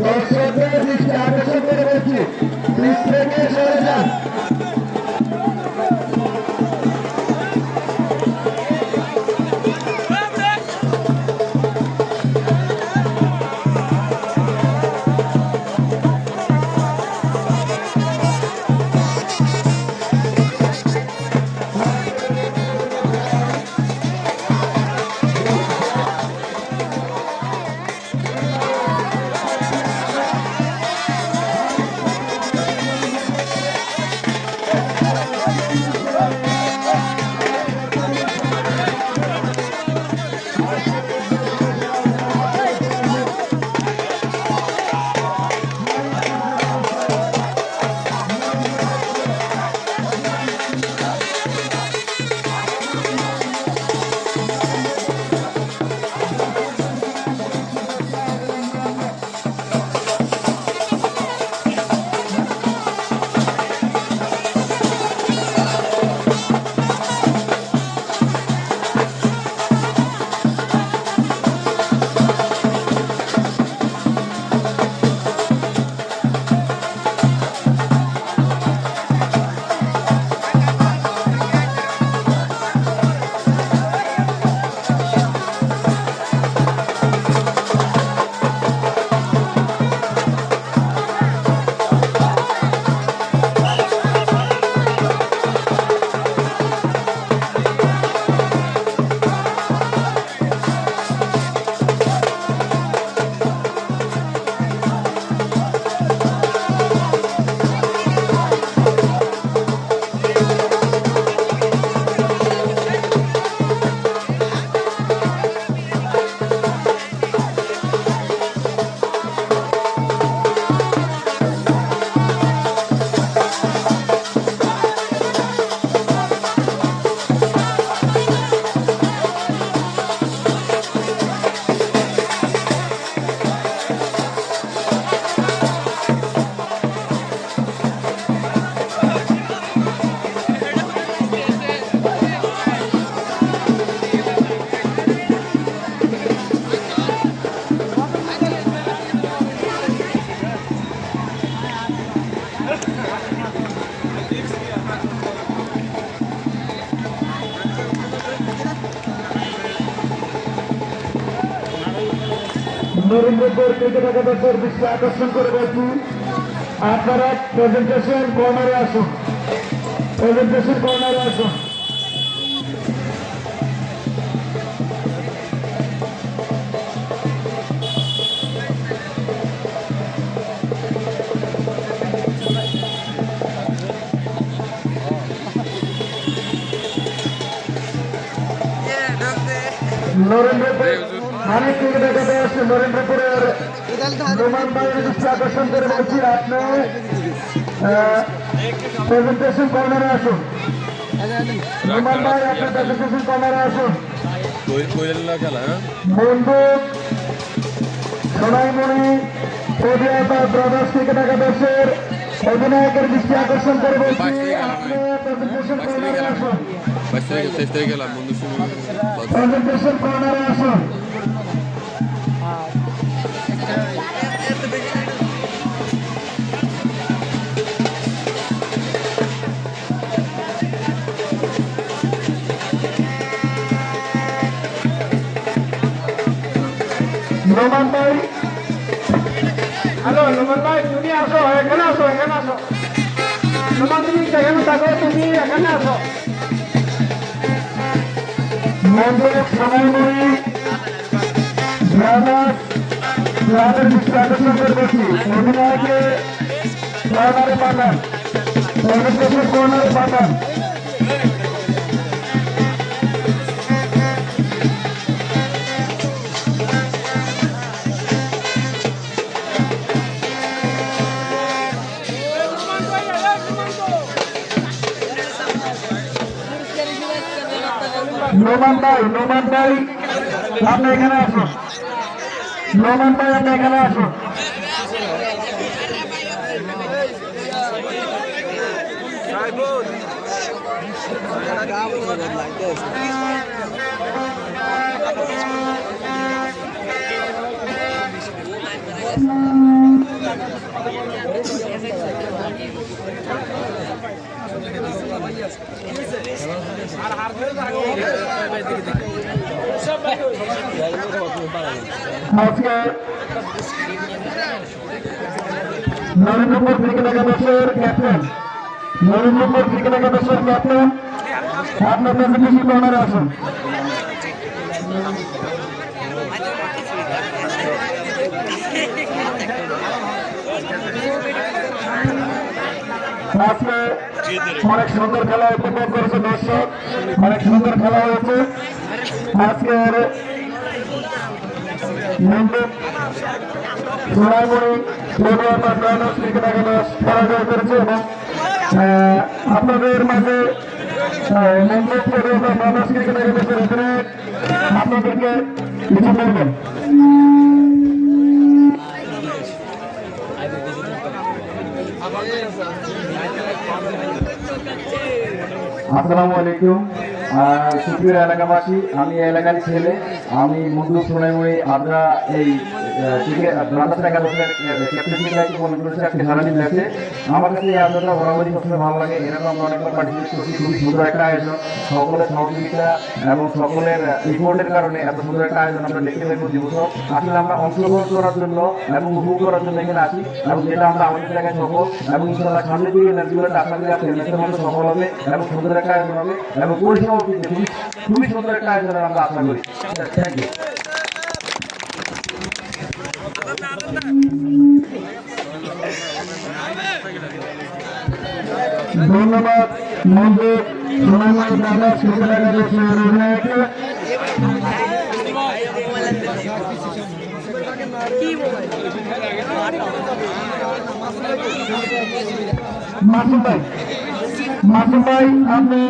দর্শকদের দৃষ্টি আকর্ষণ করে নরেন্দ্রপুর ক্রিকেট একাদশের দৃষ্টি আকর্ষণ করে বলছি আপনারা প্রেজেন্টেশন কর্নারে আসুন। প্রেজেন্টেশন কর্নারে আসুন। নরেন্দ্রপুর অনেক ক্রিকেট একাদশ নরেন্দ্রপুরের রোমান ভাইয়ের দৃষ্টি আকর্ষণ করে বলছি আপনি প্রেজেন্টেশন কর্নারে আসুন। রোমান ভাই আপনি প্রেজেন্টেশন কর্নারে আসুন। হ্যাঁ? বন্দুক সোনাইমণি প্রদিয়াতা ব্রাদার্স ক্রিকেট একাদশের অধিনায়কের দৃষ্টি আকর্ষণ করে বলছি আপনি প্রেজেন্টেশন কর্নারে আসুন। প্রেজেন্টেশন কর্নারে আসুন। নোমান ভাই হ্যালো নোমান ভাই তুমি আসো এখানে আসো এখানে আসো নোমান তুমি যেখানে থাকো তুমি এখানে আসো মন্দির সোনাইমণি ব্রাদার্স ক্লাবের দৃষ্টি আকর্ষণ করে বলছি অধিনায়কে কর্নারে পাঠান প্রেজেন্টেশন কর্নারে পাঠান নোমান ভাই নোমান ভাই আপনি এখানে আসুন। নোমান ভাই আপনি এখানে আসুন। আজকে নরেন্দ্রপুর ক্রিকেট একাদশের ক্যাপ্টেন নরেন্দ্রপুর ক্রিকেট একাদশের ক্যাপ্টেন আপনার প্রেসিডেন্সি কর্নারে আসুন আজকে অনেক সুন্দর খেলা উপভোগ করেছে দর্শক অনেক সুন্দর খেলা হয়েছে আজকের সোনাইমণি পরাজয় করেছে এবং আপনাদের মাঝে মন্ডপ পড়ুয়া বা ব্রাহ্মণ ক্রিকেট একাদশের অধিনায়ক আপনাদেরকে কিছু বলবেন। আসসালামু আলাইকুম। সুপ্রিয় এলাকাবাসী আমি এলাকার ছেলে আমি মধু সোনাইমুড়ি আদ্রা এই আমার কাছে এই সবসময় ভালো লাগে, এরকম আমরা অনেকবার পার্টিসিপেট খুবই সুন্দর একটা আয়োজন, সকলের সহযোগিতা এবং সকলের রিপোর্টের কারণে এত সুন্দর একটা আয়োজন আমরা দেখতে প্রতি আসলে আমরা অংশগ্রহণ করার জন্য এবং উপভোগ করার জন্য এবং যেটা আমরা আমাদের এলাকায় সফল এবং সফল হবে এবং সুন্দর একটা আয়োজন হবে, এবং খুবই সুন্দর একটা আয়োজনের আমরা আশা করি। থ্যাংক ইউ ধন্যবাদ মন্দির ক্রিকেট একাদশের অধিনায়ককে মাসুম ভাই মাসুম ভাই, আপনি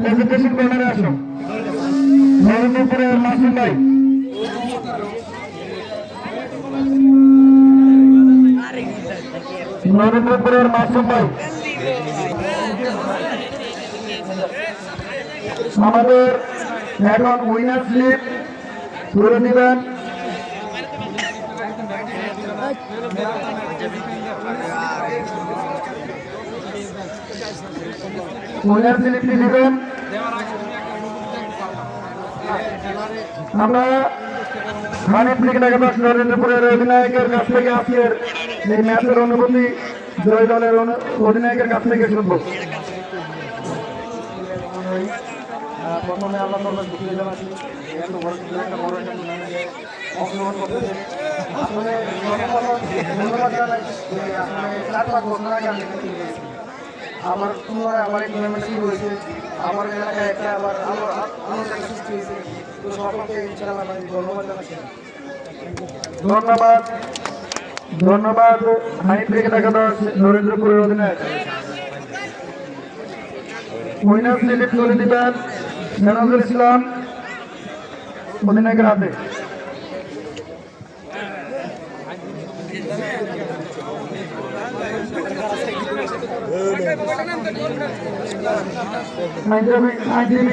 প্রেজেন্টেশন কর্নারে আসুন। মাসুম ভাই। নরেন্দ্রপুরের মাসুম। আমাদের এখন উইনার স্লিপ তুলে দিবেন উইনার স্লিপটি দিবেন আমরা একাদশ নরেন্দ্রপুরের অধিনায়কের কাছ থেকে আজকের এই ম্যাচের অনুভূতি জয় দলের অধিনায়কের কাছ থেকে শুনব। প্রথমে আল্লাহ আমার আমার এই টুর্নামেন্ট হয়েছে। আমার এলাকায় একটা আবার আনন্দের সৃষ্টি হয়েছে। ধন্যবাদ। ধন্যবাদ ধন্যবাদ হাই ক্রিকেট একাদশ নরেন্দ্রপুরের অধিনায়ক উইনার স্লিপ তুলে দিবেন মেনাজুল ইসলাম অধিনায়কের হাতে। আইনজীবী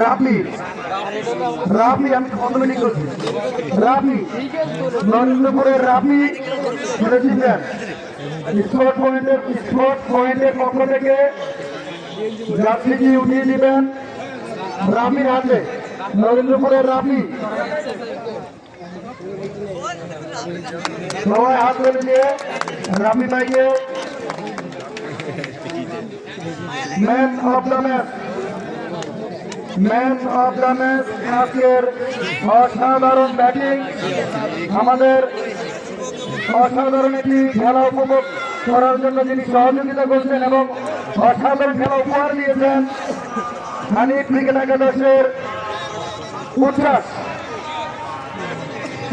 রাফি রাফি আমি কমেন্ট করছি? রাফি নরেন্দ্রপুরের ক্রেজি ফ্যান স্পোর্ট পয়েন্টের স্পোর্ট পয়েন্টের পক্ষ থেকে জার্সিটি উঠিয়ে দিবেন। রাফির হাতে নরেন্দ্রপুরের রাফি সবাই হাত তুলে দিয়ে রাফি ভাইকে man of the match man of the match আজকের অসাধারণ ব্যাটিং আমাদের অসাধারণ একটি খেলা উপভোগ করার জন্য যিনি সহযোগিতা করছেন এবং অসাধারণ খেলা উপহার দিয়েছেন হানিফ ক্রিকেট একাদশের উচ্ছ্বাস।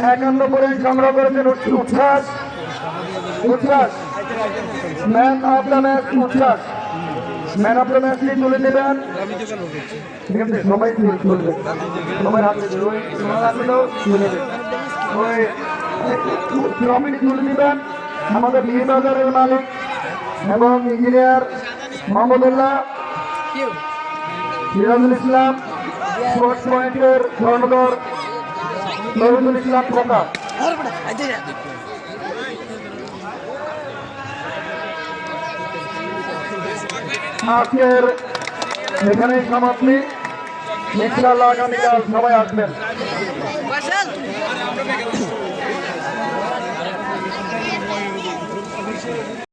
একান্ন পয়েন্ট সংগ্রহ করেছেন উচ্ছ- উচ্ছ্বাস। উচ্ছ্বাস। ম্যান অফ দ্য ম্যাচ উচ্ছ্বাস। ম্যান অফ দ্য ম্যাচটি তুলে দেবেন ঠিক আছে, সবাই তুল- তুলবে সবাই হাতে তুলে দেবে ওই ট্রফি তুলে আমাদের বিয়ে মালিক এবং ইঞ্জিনিয়ার মোহাম্মদুল্লাহ সিরাজুল ইসলাম, স্পোর্টস পয়েন্টের কর্ণধর শহীদুল ইসলাম প্রকাশ। আজকের এখানেই সমাপ্তি। ইনশাআল্লাহ আগামীকাল সবাই আসবেন।